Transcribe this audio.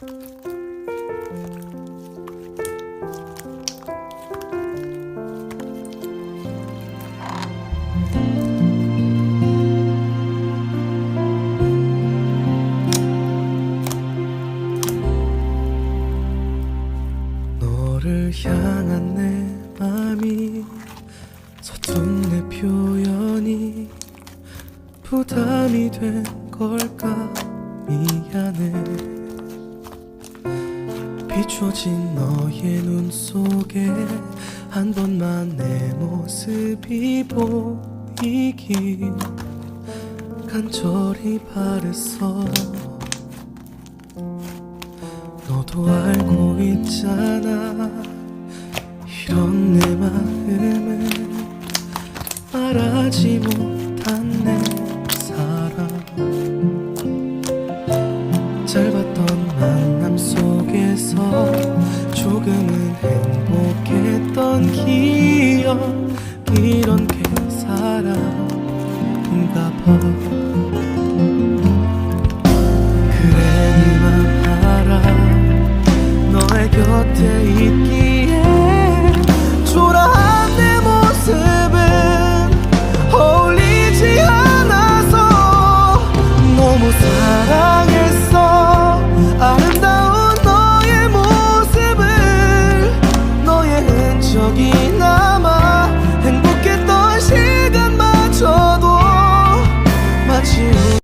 너를 향한 내 맘이 서툰 내 표현이 부담이 된 걸까? 미안해 비춰진 너의 눈 속에 한 번만 내 모습이 보이길 간절히 바랬어 너도 알고 있잖아. 이런 내마 속에서 조금은 행복했던 기억. 이런 게 사랑인가 봐